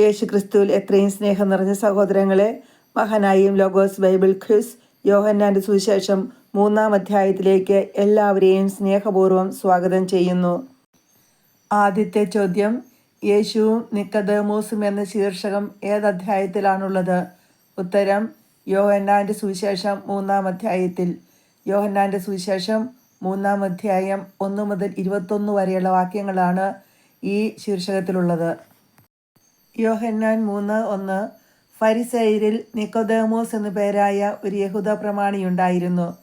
യേശു ക്രിസ്തുവിൽ എത്രയും സ്നേഹം നിറഞ്ഞ സഹോദരങ്ങളെ മഹാനായും ലോഗോസ് ബൈബിൾ ക്രിസ് യോഹന്നാന്റെ സുവിശേഷം മൂന്നാം അധ്യായത്തിലേക്ക് എല്ലാവരെയും സ്നേഹപൂർവം സ്വാഗതം ചെയ്യുന്നു. ആദ്യത്തെ ചോദ്യം യേശുവും നിക്കദമോസും എന്ന ശീർഷകം ഏത് അധ്യായത്തിലാണുള്ളത് ഉത്തരം യോഹന്നാന്റെ സുവിശേഷം മൂന്നാം അധ്യായത്തിൽ. യോഹന്നാന്റെ സുവിശേഷം മൂന്നാം അധ്യായം ഒന്ന് മുതൽ ഇരുപത്തൊന്ന് വരെയുള്ള വാക്യങ്ങളാണ് ഈ ശീർഷകത്തിലുള്ളത്. യോഹന്നാൻ മൂന്ന് ഒന്ന്. ഫരിസൈരിൽ നിക്കോദേമോസ് എന്നു പേരായ ഒരു യഹൂദ പ്രമാണിയുണ്ടായിരുന്നു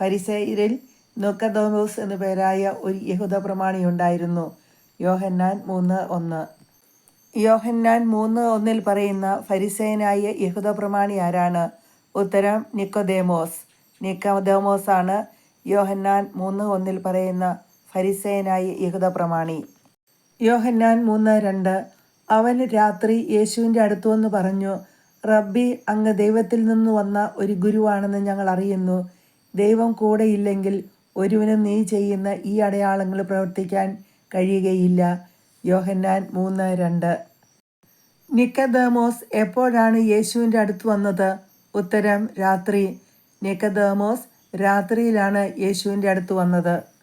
ഫരിസൈരിൽ നിക്കോദേമോസ് എന്നു പേരായ ഒരു യഹൂദ പ്രമാണിയുണ്ടായിരുന്നു യോഹന്നാൻ മൂന്ന് ഒന്ന്. യോഹന്നാൻ മൂന്ന് ഒന്നിൽ പറയുന്ന ഫരിസേനായ യഹൂദ പ്രമാണി ആരാണ്? ഉത്തരം നിക്കോദേമോസ്. ആണ് യോഹന്നാൻ മൂന്ന് ഒന്നിൽ പറയുന്ന ഫരിസേനായ യഹൂദ പ്രമാണി. യോഹന്നാൻ മൂന്ന് രണ്ട്. അവൻ രാത്രി യേശുവിന്റെ അടുത്തു വന്ന് പറഞ്ഞു റബ്ബി അങ്ങ് ദൈവത്തിൽ നിന്ന് വന്ന ഒരു ഗുരുവാണെന്ന് ഞങ്ങൾ അറിയുന്നു. ദൈവം കൂടെയില്ലെങ്കിൽ ഒരുവനും നീ ചെയ്യുന്ന ഈ അടയാളങ്ങൾ പ്രവർത്തിക്കാൻ കഴിയുകയില്ല. യോഹന്നാൻ മൂന്ന് രണ്ട്. നിക്കദമോസ് എപ്പോഴാണ് യേശുവിന്റെ അടുത്ത് വന്നത്? ഉത്തരം രാത്രി. നിക്കദമോസ് രാത്രിയിലാണ് യേശുവിന്റെ അടുത്ത് വന്നത്.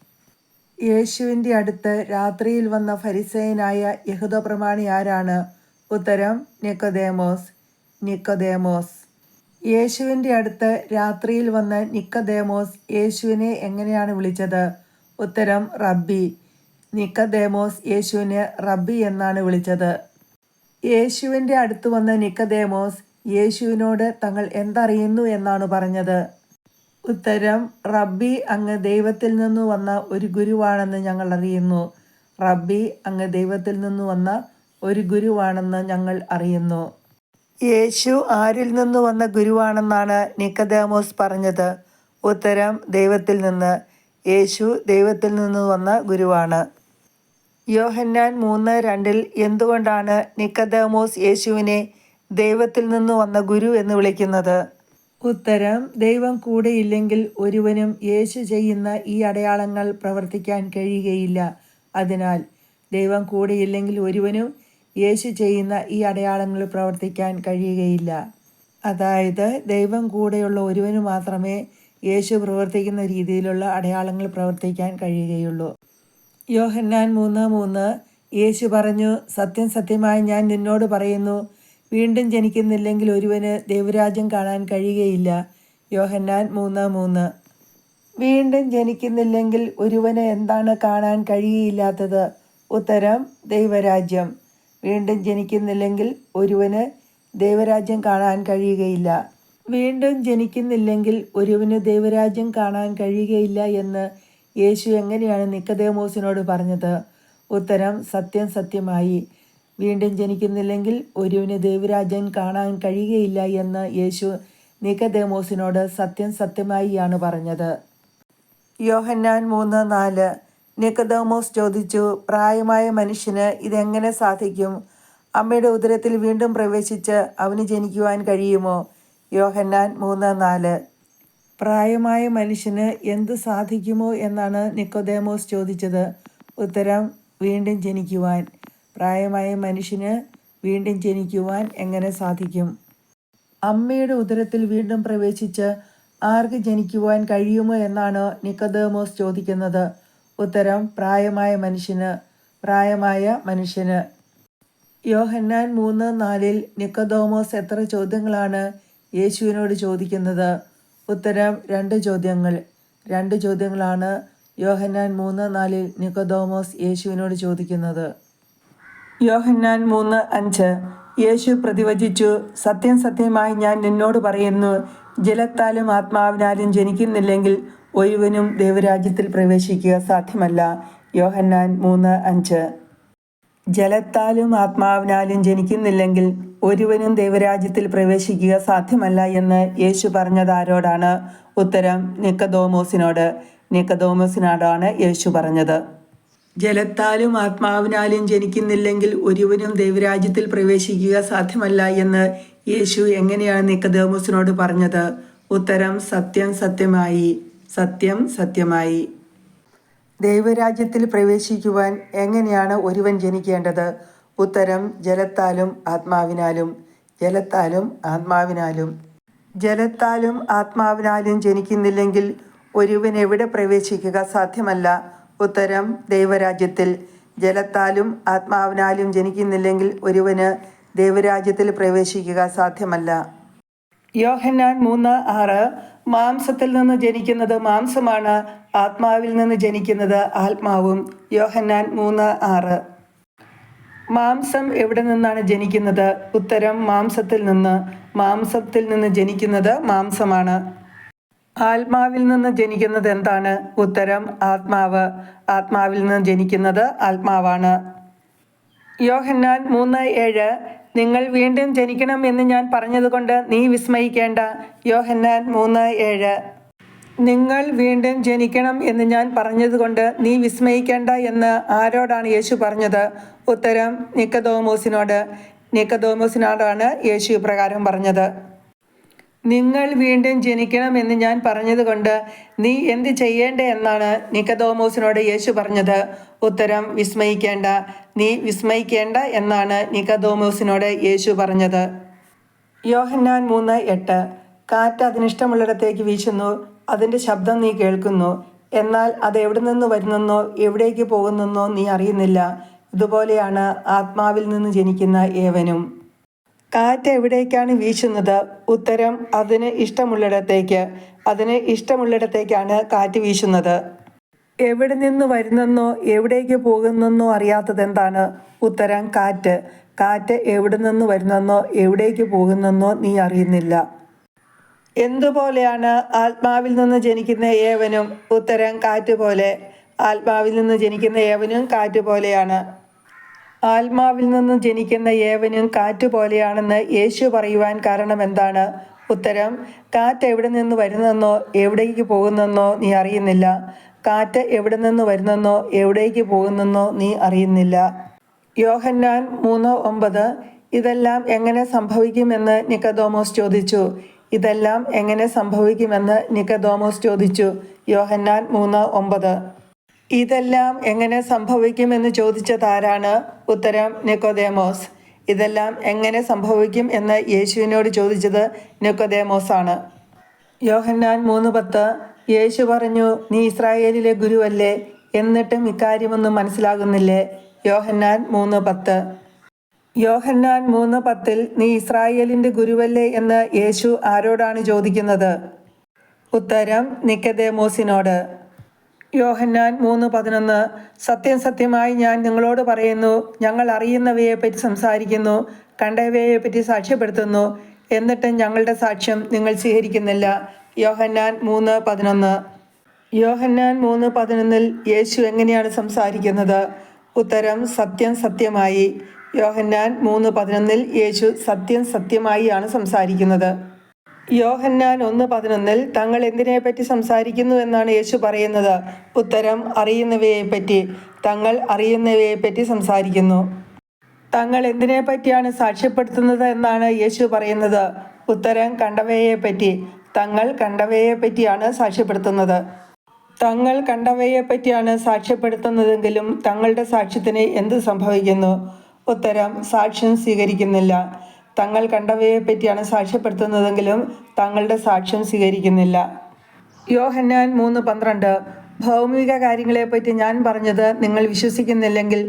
യേശുവിന്റെ അടുത്ത് രാത്രിയിൽ വന്ന ഫരിസയനായ യഹുദ പ്രമാണി ആരാണ്? ഉത്തരം നിക്കോദേമോസ്. നിക്കോദേമോസ്. യേശുവിന്റെ അടുത്ത് രാത്രിയിൽ വന്ന നിക്കദേമോസ് യേശുവിനെ എങ്ങനെയാണ് വിളിച്ചത്? ഉത്തരം റബ്ബി. നിക്കദേമോസ് യേശുവിനെ റബ്ബി എന്നാണ് വിളിച്ചത്. യേശുവിന്റെ അടുത്ത് വന്ന നിക്കദേമോസ് യേശുവിനോട് തങ്ങൾ എന്തറിയുന്നു എന്നാണ് പറഞ്ഞത്? ഉത്തരം റബ്ബി അങ്ങ് ദൈവത്തിൽ നിന്ന് വന്ന ഒരു ഗുരുവാണെന്ന് ഞങ്ങൾ അറിയുന്നു. റബ്ബി അങ്ങ് ദൈവത്തിൽ നിന്ന് വന്ന ഒരു ഗുരുവാണെന്ന് ഞങ്ങൾ അറിയുന്നു. യേശു ആരിൽ നിന്ന് വന്ന ഗുരുവാണെന്നാണ് നിക്കദാമോസ് പറഞ്ഞത്. ഉത്തരം ദൈവത്തിൽ നിന്ന്. യേശു ദൈവത്തിൽ നിന്ന് വന്ന ഗുരുവാണ്. യോഹന്നാൻ മൂന്ന് രണ്ടിൽ എന്തുകൊണ്ടാണ് നിക്കദാമോസ് യേശുവിനെ ദൈവത്തിൽ നിന്ന് വന്ന ഗുരു എന്ന് വിളിക്കുന്നത്? ഉത്തരം ദൈവം കൂടെയില്ലെങ്കിൽ ഒരുവനും യേശു ചെയ്യുന്ന ഈ അടയാളങ്ങൾ പ്രവർത്തിക്കാൻ കഴിയുകയില്ല. അതിനാൽ ദൈവം കൂടെയില്ലെങ്കിൽ ഒരുവനും യേശു ചെയ്യുന്ന ഈ അടയാളങ്ങൾ പ്രവർത്തിക്കാൻ കഴിയുകയില്ല. അതായത് ദൈവം കൂടെയുള്ള ഒരുവന് മാത്രമേ യേശു പ്രവർത്തിക്കുന്ന രീതിയിലുള്ള അടയാളങ്ങൾ പ്രവർത്തിക്കാൻ കഴിയുകയുള്ളൂ. യോഹന്നാൻ മൂന്ന് മൂന്ന് യേശു പറഞ്ഞു സത്യം സത്യമായി ഞാൻ നിന്നോട് പറയുന്നു വീണ്ടും ജനിക്കുന്നില്ലെങ്കിൽ ഒരുവന് ദൈവരാജ്യം കാണാൻ കഴിയുകയില്ല. യോഹന്നാൻ മൂന്ന് മൂന്ന്. വീണ്ടും ജനിക്കുന്നില്ലെങ്കിൽ ഒരുവന് എന്താണ് കാണാൻ കഴിയുകയില്ലാത്തത്? ഉത്തരം ദൈവരാജ്യം. വീണ്ടും ജനിക്കുന്നില്ലെങ്കിൽ ഒരുവന് ദൈവരാജ്യം കാണാൻ കഴിയുകയില്ല. വീണ്ടും ജനിക്കുന്നില്ലെങ്കിൽ ഒരുവന് ദൈവരാജ്യം കാണാൻ കഴിയുകയില്ല എന്ന് യേശു എങ്ങനെയാണ് നിക്കദേമോസിനോട് പറഞ്ഞത്? ഉത്തരം സത്യം സത്യമായി. വീണ്ടും ജനിക്കുന്നില്ലെങ്കിൽ ഒരുവിന് ദൈവരാജ്യം കാണാൻ കഴിയുകയില്ല എന്ന് യേശു നിക്കദേമോസിനോട് സത്യം സത്യമായിയാണ് പറഞ്ഞത്. യോഹന്നാൻ മൂന്ന് നാല് നിക്കദോമോസ് ചോദിച്ചു പ്രായമായ മനുഷ്യന് ഇതെങ്ങനെ സാധിക്കും? അമ്മയുടെ ഉദരത്തിൽ വീണ്ടും പ്രവേശിച്ച് അവന് ജനിക്കുവാൻ കഴിയുമോ? യോഹന്നാൻ മൂന്ന് നാല്. പ്രായമായ മനുഷ്യന് എന്ത് സാധിക്കുമോ? എന്നാണ് നിക്കോദേമോസ് ചോദിച്ചത്. ഉത്തരം വീണ്ടും ജനിക്കുവാൻ. പ്രായമായ മനുഷ്യന് വീണ്ടും ജനിക്കുവാൻ എങ്ങനെ സാധിക്കും? അമ്മയുടെ ഉദരത്തിൽ വീണ്ടും പ്രവേശിച്ച് ആർക്ക് ജനിക്കുവാൻ കഴിയുമോ എന്നാണ് നിക്കദേമോസ് ചോദിക്കുന്നത്. ഉത്തരം പ്രായമായ മനുഷ്യന് പ്രായമായ മനുഷ്യന്. യോഹന്നാൻ മൂന്ന് നാലിൽ നിക്കദോമോസ് എത്ര ചോദ്യങ്ങളാണ് യേശുവിനോട് ചോദിക്കുന്നത്? ഉത്തരം രണ്ട് ചോദ്യങ്ങൾ. രണ്ട് ചോദ്യങ്ങളാണ് യോഹന്നാൻ മൂന്ന് നാലിൽ നിക്കദോമോസ് യേശുവിനോട് ചോദിക്കുന്നത്. യോഹന്നാൻ മൂന്ന് അഞ്ച്. യേശു പ്രതിവചിച്ചു സത്യം സത്യമായി ഞാൻ നിന്നോട് പറയുന്നു ജലത്താലും ആത്മാവിനാലും ജനിക്കുന്നില്ലെങ്കിൽ ഒരുവനും ദൈവരാജ്യത്തിൽ പ്രവേശിക്കുക സാധ്യമല്ല. യോഹന്നാൻ മൂന്ന് അഞ്ച്. ജലത്താലും ആത്മാവിനാലും ജനിക്കുന്നില്ലെങ്കിൽ ഒരുവനും ദൈവരാജ്യത്തിൽ പ്രവേശിക്കുക സാധ്യമല്ല എന്ന് യേശു പറഞ്ഞത് ആരോടാണ് ഉത്തരം നിക്കദോമോസിനോട്. നിക്കദോമോസിനോടാണ് യേശു പറഞ്ഞത്. ജലത്താലും ആത്മാവിനാലും ജനിക്കുന്നില്ലെങ്കിൽ ഒരുവനും ദൈവരാജ്യത്തിൽ പ്രവേശിക്കുക സാധ്യമല്ല എന്ന് യേശു എങ്ങനെയാണ് നിക്കദോമോസിനോട് പറഞ്ഞത്? ഉത്തരം സത്യം സത്യമായി. സത്യം സത്യമായി. ദൈവരാജ്യത്തിൽ പ്രവേശിക്കുവാൻ എങ്ങനെയാണ് ഒരുവൻ ജനിക്കേണ്ടത്? ഉത്തരം ജലത്താലും ആത്മാവിനാലും. ജലത്താലും ആത്മാവിനാലും. ജലത്താലും ആത്മാവിനാലും ജനിക്കുന്നില്ലെങ്കിൽ ഒരുവൻ എവിടെ പ്രവേശിക്കുക സാധ്യമല്ല. ഉത്തരം ദൈവരാജ്യത്തിൽ. ജലത്താലും ആത്മാവിനാലും ജനിക്കുന്നില്ലെങ്കിൽ ഒരുവന് ദൈവരാജ്യത്തിൽ പ്രവേശിക്കുക സാധ്യമല്ല. യോഹന്നാൻ മൂന്ന് ആറ് മാംസത്തിൽ നിന്ന് ജനിക്കുന്നത് മാംസമാണ് ആത്മാവിൽ നിന്ന് ജനിക്കുന്നത് ആത്മാവും. യോഹന്നാൻ മൂന്ന് ആറ്. മാംസം എവിടെ നിന്നാണ് ജനിക്കുന്നത്? ഉത്തരം മാംസത്തിൽ നിന്ന്. മാംസത്തിൽ നിന്ന് ജനിക്കുന്നത് മാംസമാണ്. ആത്മാവിൽ നിന്ന് ജനിക്കുന്നത് എന്താണ്? ഉത്തരം ആത്മാവ്. ആത്മാവിൽ നിന്ന് ജനിക്കുന്നത് ആത്മാവാണ്. യോഹന്നാൻ മൂന്ന് ഏഴ് നിങ്ങൾ വീണ്ടും ജനിക്കണം എന്ന് ഞാൻ പറഞ്ഞതുകൊണ്ട് നീ വിസ്മയിക്കേണ്ട. യോഹന്നാൻ മൂന്ന് ഏഴ് നിങ്ങൾ വീണ്ടും ജനിക്കണം എന്ന് ഞാൻ പറഞ്ഞതുകൊണ്ട് നീ വിസ്മയിക്കേണ്ട എന്ന് ആരോടാണ് യേശു പറഞ്ഞത്? ഉത്തരം നിക്കതോമോസിനോട് നിക്കതോമോസിനോടാണ് യേശു പ്രകാരം പറഞ്ഞത്. നിങ്ങൾ വീണ്ടും ജനിക്കണം എന്ന് ഞാൻ പറഞ്ഞതുകൊണ്ട് നീ എന്ത് ചെയ്യേണ്ട എന്നാണ് നിക്കതോമോസിനോട് യേശു പറഞ്ഞത്. ഉത്തരം വിസ്മയിക്കേണ്ട. നീ വിസ്മയിക്കേണ്ട എന്നാണ് നിക്കതോമോസിനോട് യേശു പറഞ്ഞത്. യോഹന്നാൻ മൂന്ന് എട്ട്. കാറ്റ് അതിനിഷ്ടമുള്ളിടത്തേക്ക് വീശുന്നു. അതിന്റെ ശബ്ദം നീ കേൾക്കുന്നു. എന്നാൽ അത് എവിടെ നിന്ന് വരുന്നെന്നോ എവിടേക്ക് പോകുന്നെന്നോ നീ അറിയുന്നില്ല. ഇതുപോലെയാണ് ആത്മാവിൽ നിന്ന് ജനിക്കുന്ന ഏവനും. കാറ്റ് എവിടേക്കാണ് വീശുന്നത്? ഉത്തരം അതിന് ഇഷ്ടമുള്ളിടത്തേക്ക്. അതിന് ഇഷ്ടമുള്ളിടത്തേക്കാണ് കാറ്റ് വീശുന്നത്. എവിടെ നിന്ന് വരുന്നെന്നോ എവിടേക്ക് പോകുന്നെന്നോ അറിയാത്തത് എന്താണ്? ഉത്തരം കാറ്റ്. കാറ്റ് എവിടെ നിന്ന് വരുന്നെന്നോ എവിടേക്ക് പോകുന്നെന്നോ നീ അറിയുന്നില്ല. എന്തുപോലെയാണ് ആത്മാവിൽ നിന്ന് ജനിക്കുന്ന ഏവനും? ഉത്തരം കാറ്റ് പോലെ. ആത്മാവിൽ നിന്ന് ജനിക്കുന്ന ഏവനും കാറ്റ് പോലെയാണ്. ആത്മാവിൽ നിന്ന് ജനിക്കുന്ന ഏവനും കാറ്റ് പോലെയാണെന്ന് യേശു പറയുവാൻ കാരണം എന്താണ് ഉത്തരം കാറ്റ് എവിടെ നിന്ന് വരുന്നെന്നോ എവിടേക്ക് പോകുന്നെന്നോ നീ അറിയുന്നില്ല. കാറ്റ് എവിടെ നിന്ന് വരുന്നെന്നോ എവിടേക്ക് പോകുന്നെന്നോ നീ അറിയുന്നില്ല. യോഹന്നാൻ മൂന്ന് ഒമ്പത് ഇതെല്ലാം എങ്ങനെ സംഭവിക്കുമെന്ന് നിക്കതോമോസ് ചോദിച്ചു. ഇതെല്ലാം എങ്ങനെ സംഭവിക്കുമെന്ന് നിക്കതോമോസ് ചോദിച്ചു. യോഹന്നാൻ മൂന്ന് ഒമ്പത്. ഇതെല്ലാം എങ്ങനെ സംഭവിക്കുമെന്ന് ചോദിച്ചത് ആരാണ് ഉത്തരം നിക്കോദേമോസ്. ഇതെല്ലാം എങ്ങനെ സംഭവിക്കും എന്ന് യേശുവിനോട് ചോദിച്ചത് നിക്കോദേമോസ് ആണ് യോഹന്നാൻ മൂന്ന് പത്ത് യേശു പറഞ്ഞു നീ ഇസ്രായേലിലെ ഗുരുവല്ലേ? എന്നിട്ടും ഇക്കാര്യമൊന്നും മനസ്സിലാകുന്നില്ലേ? യോഹന്നാൻ മൂന്ന് പത്ത് യോഹന്നാൻ മൂന്ന് പത്തിൽ നീ ഇസ്രായേലിന്റെ ഗുരുവല്ലേ? എന്ന് യേശു ആരോടാണ് ചോദിക്കുന്നത്? ഉത്തരം നിക്കദേമോസിനോട്. യോഹന്നാൻ മൂന്ന് പതിനൊന്ന്. സത്യം സത്യമായി ഞാൻ നിങ്ങളോട് പറയുന്നു ഞങ്ങൾ അറിയുന്നവയെ പറ്റി സംസാരിക്കുന്നു കണ്ടവയെ പറ്റി സാക്ഷ്യപ്പെടുത്തുന്നു എന്നിട്ടും ഞങ്ങളുടെ സാക്ഷ്യം നിങ്ങൾ സ്വീകരിക്കുന്നില്ല. യോഹന്നാൻ മൂന്ന് പതിനൊന്ന്. യോഹന്നാൻ മൂന്ന് പതിനൊന്നിൽ യേശു എങ്ങനെയാണ് സംസാരിക്കുന്നത്? ഉത്തരം സത്യം സത്യമായി. യോഹന്നാൻ മൂന്ന് പതിനൊന്നിൽ യേശു സത്യം സത്യമായി ആണ് സംസാരിക്കുന്നത്. യോഹന്നാൻ ഒന്ന് പതിനൊന്നിൽ തങ്ങൾ എന്തിനെപ്പറ്റി സംസാരിക്കുന്നു എന്നാണ് യേശു പറയുന്നത്? ഉത്തരം അറിയുന്നവയെപ്പറ്റി. തങ്ങൾ അറിയുന്നവയെപ്പറ്റി സംസാരിക്കുന്നു. തങ്ങൾ എന്തിനെപ്പറ്റിയാണ് സാക്ഷ്യപ്പെടുത്തുന്നത് എന്നാണ് യേശു പറയുന്നത്? ഉത്തരം കണ്ടവയെപ്പറ്റി. തങ്ങൾ കണ്ടവയെപ്പറ്റിയാണ് സാക്ഷ്യപ്പെടുത്തുന്നത്. തങ്ങൾ കണ്ടവയെപ്പറ്റിയാണ് സാക്ഷ്യപ്പെടുത്തുന്നതെങ്കിലും തങ്ങളുടെ സാക്ഷ്യത്തിന് എന്ത് സംഭവിക്കുന്നു? ഉത്തരം സാക്ഷ്യം സ്വീകരിക്കുന്നില്ല. തങ്ങൾ കണ്ടവയെ പറ്റിയാണ് സാക്ഷ്യപ്പെടുത്തുന്നതെങ്കിലും തങ്ങളുടെ സാക്ഷ്യം സ്വീകരിക്കുന്നില്ല. യോഹന്നാൻ മൂന്ന് പന്ത്രണ്ട്. ഭൗമിക കാര്യങ്ങളെപ്പറ്റി ഞാൻ പറഞ്ഞത് നിങ്ങൾ വിശ്വസിക്കുന്നില്ലെങ്കിൽ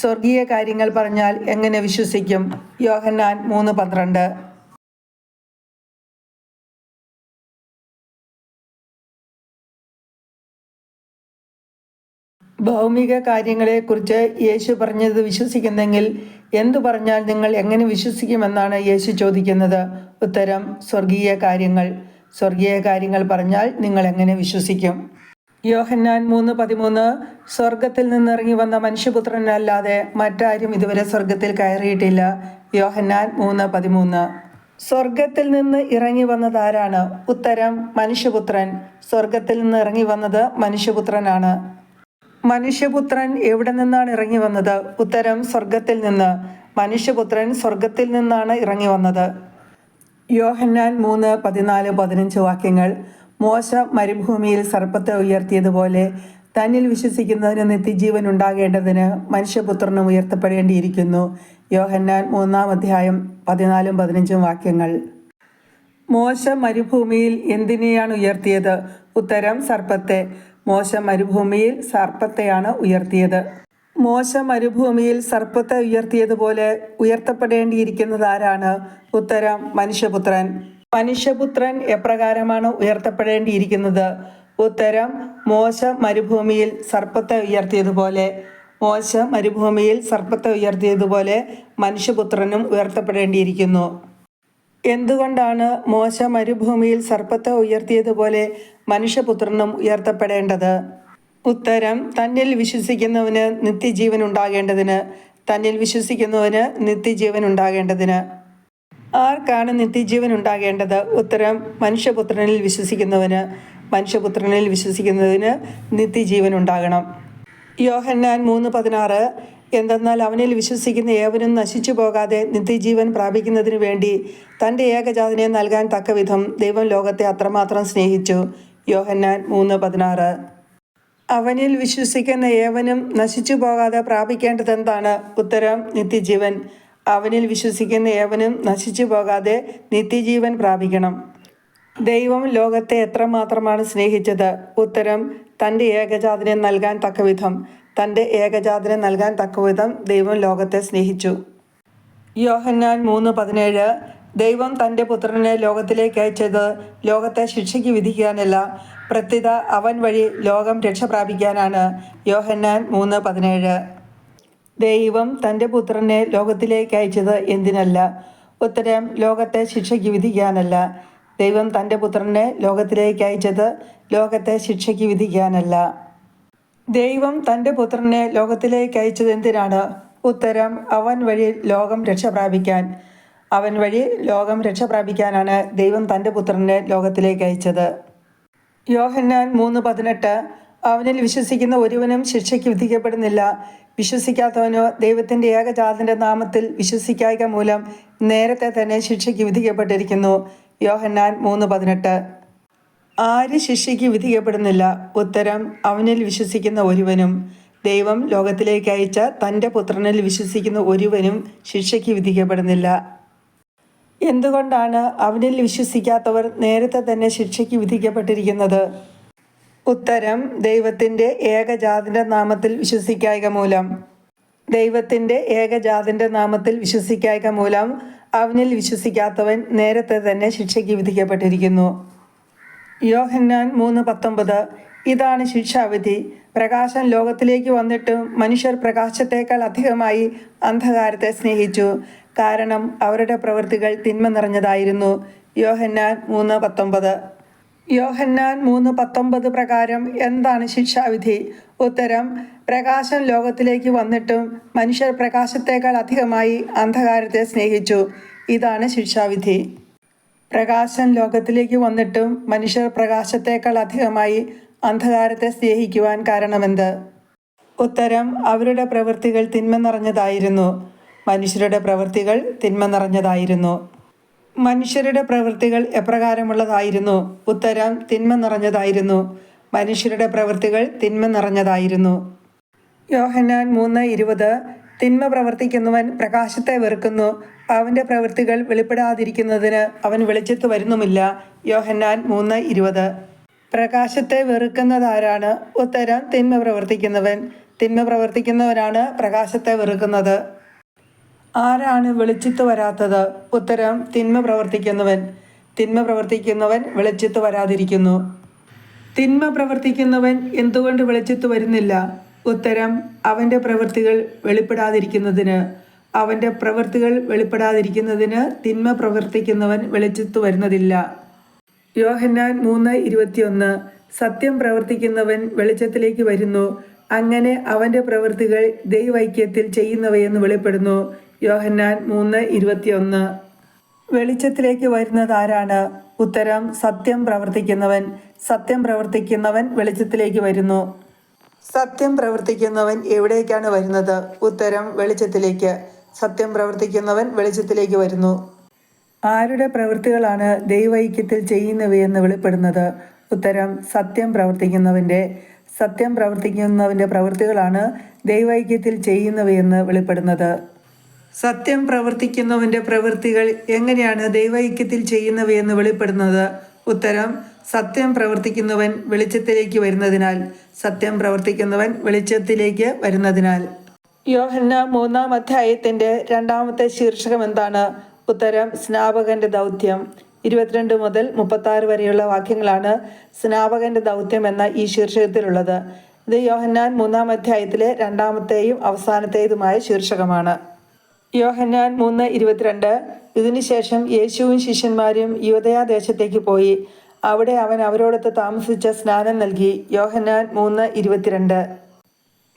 സ്വർഗീയ കാര്യങ്ങൾ പറഞ്ഞാൽ എങ്ങനെ വിശ്വസിക്കും? യോഹന്നാൻ മൂന്ന് പന്ത്രണ്ട്. ഭൗമിക കാര്യങ്ങളെക്കുറിച്ച് യേശു പറഞ്ഞത് വിശ്വസിക്കുന്നെങ്കിൽ എന്തു പറഞ്ഞാൽ നിങ്ങൾ എങ്ങനെ വിശ്വസിക്കുമെന്നാണ് യേശു ചോദിക്കുന്നത്? ഉത്തരം സ്വർഗീയ കാര്യങ്ങൾ. സ്വർഗീയ കാര്യങ്ങൾ പറഞ്ഞാൽ നിങ്ങൾ എങ്ങനെ വിശ്വസിക്കും? യോഹന്നാൻ മൂന്ന് പതിമൂന്ന് സ്വർഗത്തിൽ നിന്നിറങ്ങി വന്ന മനുഷ്യപുത്രനല്ലാതെ മറ്റാരും ഇതുവരെ സ്വർഗത്തിൽ കയറിയിട്ടില്ല. യോഹന്നാൻ മൂന്ന് പതിമൂന്ന്. സ്വർഗത്തിൽ നിന്ന് ഇറങ്ങി വന്നത് ആരാണ്? ഉത്തരം മനുഷ്യപുത്രൻ. സ്വർഗത്തിൽ നിന്ന് ഇറങ്ങി വന്നത് മനുഷ്യപുത്രനാണ്. മനുഷ്യപുത്രൻ എവിടെ നിന്നാണ് ഇറങ്ങി വന്നത്? ഉത്തരം സ്വർഗത്തിൽ നിന്ന്. മനുഷ്യപുത്രൻ സ്വർഗത്തിൽ നിന്നാണ് ഇറങ്ങി വന്നത്. യോഹന്നാൻ മൂന്ന് പതിനാല് പതിനഞ്ച് വാക്യങ്ങൾ. മോശ മരുഭൂമിയിൽ സർപ്പത്തെ ഉയർത്തിയതുപോലെ തന്നിൽ വിശ്വസിക്കുന്നതിന് നിത്യജീവൻ ഉണ്ടാകേണ്ടതിന് മനുഷ്യപുത്രനും ഉയർത്തപ്പെടേണ്ടിയിരിക്കുന്നു. യോഹന്നാൻ മൂന്നാം അധ്യായം പതിനാലും പതിനഞ്ചും വാക്യങ്ങൾ. മോശ മരുഭൂമിയിൽ എന്തിനെയാണ് ഉയർത്തിയത്? ഉത്തരം സർപ്പത്തെ. മോശ മരുഭൂമിയിൽ സർപ്പത്തെയാണ് ഉയർത്തിയത്. മോശ മരുഭൂമിയിൽ സർപ്പത്തെ ഉയർത്തിയതുപോലെ ഉയർത്തപ്പെടേണ്ടിയിരിക്കുന്നത് ആരാണ്? ഉത്തരം മനുഷ്യപുത്രൻ. മനുഷ്യപുത്രൻ എപ്രകാരമാണ് ഉയർത്തപ്പെടേണ്ടിയിരിക്കുന്നത്? ഉത്തരം മോശ മരുഭൂമിയിൽ സർപ്പത്തെ ഉയർത്തിയതുപോലെ. മോശ മരുഭൂമിയിൽ സർപ്പത്തെ ഉയർത്തിയതുപോലെ മനുഷ്യപുത്രനും ഉയർത്തപ്പെടേണ്ടിയിരിക്കുന്നു. എന്തുകൊണ്ടാണ് മോശ മരുഭൂമിയിൽ സർപ്പത്തെ ഉയർത്തിയതുപോലെ മനുഷ്യപുത്രനും ഉയർത്തപ്പെടേണ്ടത്? ഉത്തരം തന്നിൽ വിശ്വസിക്കുന്നവന് നിത്യജീവൻ ഉണ്ടാകേണ്ടതിന്. തന്നിൽ വിശ്വസിക്കുന്നവന് നിത്യജീവൻ ഉണ്ടാകേണ്ടതിന്. ആർക്കാണ് നിത്യജീവൻ ഉണ്ടാകേണ്ടത്? ഉത്തരം മനുഷ്യപുത്രനിൽ വിശ്വസിക്കുന്നവന്. മനുഷ്യപുത്രനിൽ വിശ്വസിക്കുന്നതിന് നിത്യജീവൻ ഉണ്ടാകണം. യോഹന്നാൻ മൂന്ന് പതിനാറ് എന്തെന്നാൽ അവനിൽ വിശ്വസിക്കുന്ന ഏവനും നശിച്ചു പോകാതെ നിത്യജീവൻ പ്രാപിക്കുന്നതിനു വേണ്ടി തന്റെ ഏകജാതനെ നൽകാൻ തക്കവിധം ദൈവം ലോകത്തെ അത്രമാത്രം സ്നേഹിച്ചു. യോഹന്നാൻ മൂന്ന് പതിനാറ്. അവനിൽ വിശ്വസിക്കുന്ന ഏവനും നശിച്ചു പോകാതെ പ്രാപിക്കേണ്ടത് എന്താണ്? ഉത്തരം നിത്യജീവൻ. അവനിൽ വിശ്വസിക്കുന്ന ഏവനും നശിച്ചു പോകാതെ നിത്യജീവൻ പ്രാപിക്കണം. ദൈവം ലോകത്തെ എത്രമാത്രമാണ് സ്നേഹിച്ചത്? ഉത്തരം തന്റെ ഏകജാതനെ നൽകാൻ തക്കവിധം. തന്റെ ഏകജാതനെ നൽകാൻ തക്കവിധം ദൈവം ലോകത്തെ സ്നേഹിച്ചു. യോഹന്നാൻ മൂന്ന് പതിനേഴ് ദൈവം തന്റെ പുത്രനെ ലോകത്തിലേക്ക് അയച്ചത് ലോകത്തെ ശിക്ഷയ്ക്ക് വിധിക്കാനല്ല പ്രത്യുത അവൻ വഴി ലോകം രക്ഷ പ്രാപിക്കാനാണ് യോഹന്നാൻ മൂന്ന് പതിനേഴ്. ദൈവം തന്റെ പുത്രനെ ലോകത്തിലേക്ക് അയച്ചത് എന്തിനല്ല? ഉത്തരം ലോകത്തെ ശിക്ഷയ്ക്ക് വിധിക്കാനല്ല. ദൈവം തന്റെ പുത്രനെ ലോകത്തിലേക്ക് അയച്ചത് ലോകത്തെ ശിക്ഷയ്ക്ക് വിധിക്കാനല്ല. ദൈവം തന്റെ പുത്രനെ ലോകത്തിലേക്ക് അയച്ചത് എന്തിനാണ്? ഉത്തരം അവൻ വഴി ലോകം രക്ഷ പ്രാപിക്കാൻ. അവൻ വഴി ലോകം രക്ഷ പ്രാപിക്കാനാണ് ദൈവം തന്റെ പുത്രനെ ലോകത്തിലേക്ക് അയച്ചത്. യോഹന്നാൻ മൂന്ന് പതിനെട്ട് അവനിൽ വിശ്വസിക്കുന്ന ഒരുവനും ശിക്ഷയ്ക്ക് വിധിക്കപ്പെടുന്നില്ല. വിശ്വസിക്കാത്തവനോ ദൈവത്തിന്റെ ഏകജാതന്റെ നാമത്തിൽ വിശ്വസിക്കായ്ക മൂലം നേരത്തെ തന്നെ ശിക്ഷയ്ക്ക് വിധിക്കപ്പെട്ടിരിക്കുന്നു. യോഹന്നാൻ മൂന്ന് പതിനെട്ട്. ആര് ശിക്ഷയ്ക്ക് വിധിക്കപ്പെടുന്നില്ല? ഉത്തരം അവനിൽ വിശ്വസിക്കുന്ന ഒരുവനും. ദൈവം ലോകത്തിലേക്ക് അയച്ച തന്റെ പുത്രനിൽ വിശ്വസിക്കുന്ന ഒരുവനും ശിക്ഷയ്ക്ക് വിധിക്കപ്പെടുന്നില്ല. എന്തുകൊണ്ടാണ് അവനിൽ വിശ്വസിക്കാത്തവർ നേരത്തെ തന്നെ ശിക്ഷയ്ക്ക് വിധിക്കപ്പെട്ടിരിക്കുന്നത്? ഉത്തരം ദൈവത്തിന്റെ ഏകജാതിന്റെ നാമത്തിൽ വിശ്വസിക്കായക മൂലം. ദൈവത്തിന്റെ ഏകജാതിന്റെ നാമത്തിൽ വിശ്വസിക്കായക മൂലം അവനിൽ വിശ്വസിക്കാത്തവൻ നേരത്തെ തന്നെ ശിക്ഷയ്ക്ക് വിധിക്കപ്പെട്ടിരിക്കുന്നു. യോഹന്നാൻ മൂന്ന് പത്തൊമ്പത്. ഇതാണ് ശിക്ഷാവിധി. പ്രകാശം ലോകത്തിലേക്ക് വന്നിട്ടും മനുഷ്യർ പ്രകാശത്തേക്കാൾ അധികമായി അന്ധകാരത്തെ സ്നേഹിച്ചു. കാരണം അവരുടെ പ്രവൃത്തികൾ തിന്മ നിറഞ്ഞതായിരുന്നു. യോഹന്നാൻ മൂന്ന് പത്തൊമ്പത്. യോഹന്നാൻ മൂന്ന് പത്തൊമ്പത് പ്രകാരം എന്താണ് ശിക്ഷാവിധി? ഉത്തരം പ്രകാശം ലോകത്തിലേക്ക് വന്നിട്ടും മനുഷ്യർ പ്രകാശത്തേക്കാൾ അധികമായി അന്ധകാരത്തെ സ്നേഹിച്ചു. ഇതാണ് ശിക്ഷാവിധി. പ്രകാശം ലോകത്തിലേക്ക് വന്നിട്ടും മനുഷ്യർ പ്രകാശത്തേക്കാൾ അധികമായി അന്ധകാരത്തെ സ്നേഹിക്കുവാൻ കാരണമെന്ത്? ഉത്തരം അവരുടെ പ്രവൃത്തികൾ തിന്മ നിറഞ്ഞതായിരുന്നു. മനുഷ്യരുടെ പ്രവൃത്തികൾ തിന്മ നിറഞ്ഞതായിരുന്നു. മനുഷ്യരുടെ പ്രവൃത്തികൾ എപ്രകാരമുള്ളതായിരുന്നു. ഉത്തരം തിന്മ നിറഞ്ഞതായിരുന്നു. മനുഷ്യരുടെ പ്രവൃത്തികൾ തിന്മ നിറഞ്ഞതായിരുന്നു. യോഹന്നാൻ മൂന്ന് ഇരുപത് തിന്മ പ്രവർത്തിക്കുന്നവൻ പ്രകാശത്തെ വെറുക്കുന്നു. അവന്റെ പ്രവൃത്തികൾ വെളിപ്പെടാതിരിക്കുന്നതിന് അവൻ വെളിച്ചത്ത് വരുന്നുമില്ല. യോഹന്നാൻ മൂന്ന് ഇരുപത്. പ്രകാശത്തെ വെറുക്കുന്നതാരാണ്? ഉത്തരം തിന്മ പ്രവർത്തിക്കുന്നവൻ. തിന്മ പ്രവർത്തിക്കുന്നവരാണ് പ്രകാശത്തെ വെറുക്കുന്നത്. ആരാണ് വെളിച്ചത്ത് വരാത്തത്? ഉത്തരം തിന്മ പ്രവർത്തിക്കുന്നവൻ. തിന്മ പ്രവർത്തിക്കുന്നവൻ വെളിച്ചത്ത് വരാതിരിക്കുന്നു. തിന്മ പ്രവർത്തിക്കുന്നവൻ എന്തുകൊണ്ട് വെളിച്ചത്ത് വരുന്നില്ല? ഉത്തരം അവന്റെ പ്രവൃത്തികൾ വെളിപ്പെടാതിരിക്കുന്നതിന്. അവന്റെ പ്രവൃത്തികൾ വെളിപ്പെടാതിരിക്കുന്നതിന് തിന്മ പ്രവർത്തിക്കുന്നവൻ വെളിച്ചത്തു വരുന്നതില്ല. യോഹന്നാൻ മൂന്ന് ഇരുപത്തിയൊന്ന്. സത്യം പ്രവർത്തിക്കുന്നവൻ വെളിച്ചത്തിലേക്ക് വരുന്നു. അങ്ങനെ അവന്റെ പ്രവൃത്തികൾ ദൈവൈക്യത്തിൽ ചെയ്യുന്നവയെന്ന് വെളിപ്പെടുന്നു. യോഹന്നാൻ മൂന്ന് ഇരുപത്തിയൊന്ന്. വെളിച്ചത്തിലേക്ക് വരുന്നത് ആരാണ്? ഉത്തരം സത്യം പ്രവർത്തിക്കുന്നവൻ. സത്യം പ്രവർത്തിക്കുന്നവൻ വെളിച്ചത്തിലേക്ക് വരുന്നു. സത്യം പ്രവർത്തിക്കുന്നവൻ എവിടേക്കാണ് വരുന്നത്? ഉത്തരം വെളിച്ചത്തിലേക്ക്. സത്യം പ്രവർത്തിക്കുന്നവൻ വെളിച്ചത്തിലേക്ക് വരുന്നു. ആരുടെ പ്രവൃത്തികളാണ് ദൈവൈക്യത്തിൽ ചെയ്യുന്നവയെന്ന് വെളിപ്പെടുന്നത്? ഉത്തരം സത്യം പ്രവർത്തിക്കുന്നവന്റെ. സത്യം പ്രവർത്തിക്കുന്നവന്റെ പ്രവൃത്തികളാണ് ദൈവൈക്യത്തിൽ ചെയ്യുന്നവയെന്ന് വെളിപ്പെടുന്നത്. സത്യം പ്രവർത്തിക്കുന്നവന്റെ പ്രവൃത്തികൾ എങ്ങനെയാണ് ദൈവൈക്യത്തിൽ ചെയ്യുന്നവയെന്ന് വെളിപ്പെടുന്നത്? ഉത്തരം സത്യം പ്രവർത്തിക്കുന്നവൻ വെളിച്ചത്തിലേക്ക് വരുന്നതിനാൽ. സത്യം പ്രവർത്തിക്കുന്നവൻ വെളിച്ചത്തിലേക്ക് വരുന്നതിനാൽ. യോഹന്ന മൂന്നാം അധ്യായത്തിന്റെ രണ്ടാമത്തെ ശീർഷകം എന്താണ്? ഉത്തരം സ്നാപകന്റെ ദൗത്യം. ഇരുപത്തിരണ്ട് മുതൽ മുപ്പത്തി ആറ് വരെയുള്ള വാക്യങ്ങളാണ് സ്നാപകന്റെ ദൗത്യം എന്ന ഈ ശീർഷകത്തിലുള്ളത്. ഇത് യോഹന്നാൻ മൂന്നാം അധ്യായത്തിലെ രണ്ടാമത്തെയും അവസാനത്തേതുമായ ശീർഷകമാണ്. യോഹന്നാൻ മൂന്ന് ഇരുപത്തിരണ്ട് ഇതിനുശേഷം യേശുവും ശിഷ്യന്മാരും യൂതയാദേശത്തേക്ക് പോയി. അവിടെ അവൻ അവരോടൊത്ത് താമസിച്ച സ്നാനം നൽകി. യോഹന്നാൻ മൂന്ന് ഇരുപത്തിരണ്ട്.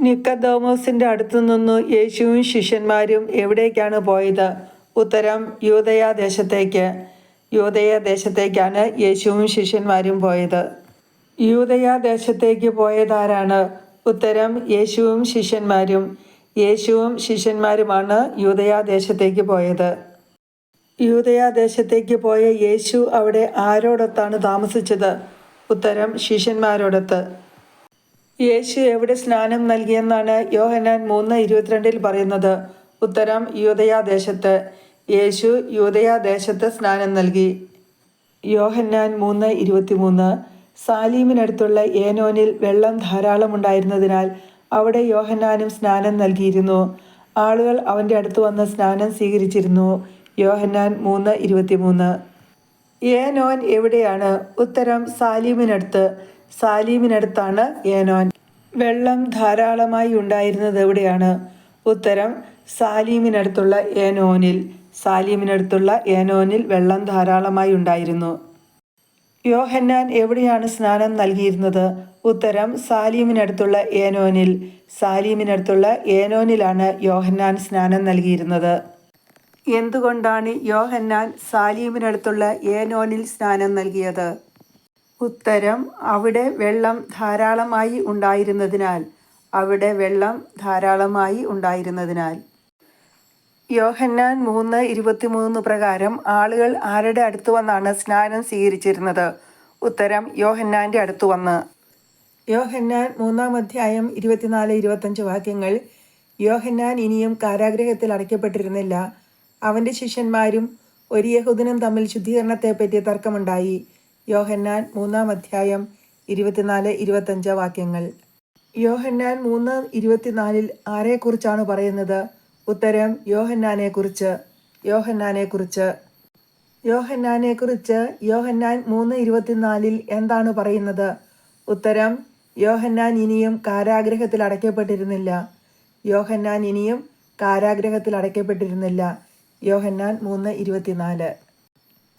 നിക്കദോമോസിന്റെ അടുത്തു നിന്നു യേശുവും ശിഷ്യന്മാരും എവിടേക്കാണ് പോയത്? ഉത്തരം യൂതയാദേശത്തേക്ക് ദേശത്തേക്ക്. യൂതയ ദേശത്തേക്കാണ് യേശുവും ശിഷ്യന്മാരും പോയത്. യൂതയ ദേശത്തേക്ക് പോയതാരാണ്? ഉത്തരം യേശുവും ശിഷ്യന്മാരും. യേശുവും ശിഷ്യന്മാരുമാണ് യൂതയ ദേശത്തേക്ക് പോയത്. യൂതയ ദേശത്തേക്ക് പോയ യേശു അവിടെ ആരോടൊത്താണ് താമസിച്ചത്? ഉത്തരം ശിഷ്യന്മാരോടൊത്ത്. യേശു എവിടെ സ്നാനം നൽകിയെന്നാണ് യോഹനാൻ മൂന്ന് ഇരുപത്തിരണ്ടിൽ പറയുന്നത്. ഉത്തരം യൂതയാദേശത്ത് യേശു യൂതയാദേശത്ത് സ്നാനം നൽകി. യോഹന്നാൻ മൂന്ന് ഇരുപത്തിമൂന്ന്. സാലീമിനടുത്തുള്ള ഏനോനിൽ വെള്ളം ധാരാളം ഉണ്ടായിരുന്നതിനാൽ അവിടെ യോഹന്നാനും സ്നാനം നൽകിയിരുന്നു. ആളുകൾ അവന്റെ അടുത്ത് വന്ന് സ്നാനം സ്വീകരിച്ചിരുന്നു. യോഹന്നാൻ മൂന്ന് ഇരുപത്തിമൂന്ന്. ഏനോൻ എവിടെയാണ്? ഉത്തരം സാലീമിനടുത്ത്. സാലീമിനടുത്താണ് ഏനോൻ വെള്ളം ധാരാളമായി ഉണ്ടായിരുന്നത് എവിടെയാണ്? ഉത്തരം സാലീമിനടുത്തുള്ള ഏനോനിൽ സാലീമിനടുത്തുള്ള ഏനോനിൽ വെള്ളം ധാരാളമായി ഉണ്ടായിരുന്നു. യോഹന്നാൻ എവിടെയാണ് സ്നാനം നൽകിയിരുന്നത്? ഉത്തരം സാലീമിനടുത്തുള്ള ഏനോനിൽ സാലീമിനടുത്തുള്ള ഏനോനിലാണ് യോഹന്നാൻ സ്നാനം നൽകിയിരുന്നത്. എന്തുകൊണ്ടാണ് യോഹന്നാൻ സാലീമിനടുത്തുള്ള ഏനോനിൽ സ്നാനം നൽകിയത്? ഉത്തരം അവിടെ വെള്ളം ധാരാളമായി ഉണ്ടായിരുന്നതിനാൽ അവിടെ വെള്ളം ധാരാളമായി ഉണ്ടായിരുന്നതിനാൽ. യോഹന്നാൻ മൂന്ന് ഇരുപത്തിമൂന്ന് പ്രകാരം ആളുകൾ ആരുടെ അടുത്ത് വന്നാണ് സ്നാനം സ്വീകരിച്ചിരുന്നത്? ഉത്തരം യോഹന്നാന്റെ അടുത്ത് വന്ന്. യോഹന്നാൻ മൂന്നാം അധ്യായം ഇരുപത്തിനാല് ഇരുപത്തഞ്ച് വാക്യങ്ങൾ. യോഹന്നാൻ ഇനിയും കാരാഗ്രഹത്തിൽ അടയ്ക്കപ്പെട്ടിരുന്നില്ല. അവന്റെ ശിഷ്യന്മാരും ഒരു യഹൂദനും തമ്മിൽ ശുദ്ധീകരണത്തെപ്പറ്റി തർക്കമുണ്ടായി. യോഹന്നാൻ മൂന്നാം അധ്യായം ഇരുപത്തിനാല് ഇരുപത്തഞ്ച് വാക്യങ്ങൾ. യോഹന്നാൻ മൂന്ന് ഇരുപത്തിനാലിൽ ആരെക്കുറിച്ചാണ് പറയുന്നത്? ഉത്തരം യോഹന്നാനെക്കുറിച്ച് യോഹന്നാനെക്കുറിച്ച്. യോഹന്നാനെക്കുറിച്ച് യോഹന്നാൻ മൂന്ന് ഇരുപത്തിനാലിൽ എന്താണ് പറയുന്നത്? ഉത്തരം യോഹന്നാൻ ഇനിയും കാരാഗ്രഹത്തിൽ അടയ്ക്കപ്പെട്ടിരുന്നില്ല. യോഹന്നാൻ ഇനിയും കാരാഗ്രഹത്തിൽ അടയ്ക്കപ്പെട്ടിരുന്നില്ല. യോഹന്നാൻ മൂന്ന് ഇരുപത്തിനാല്.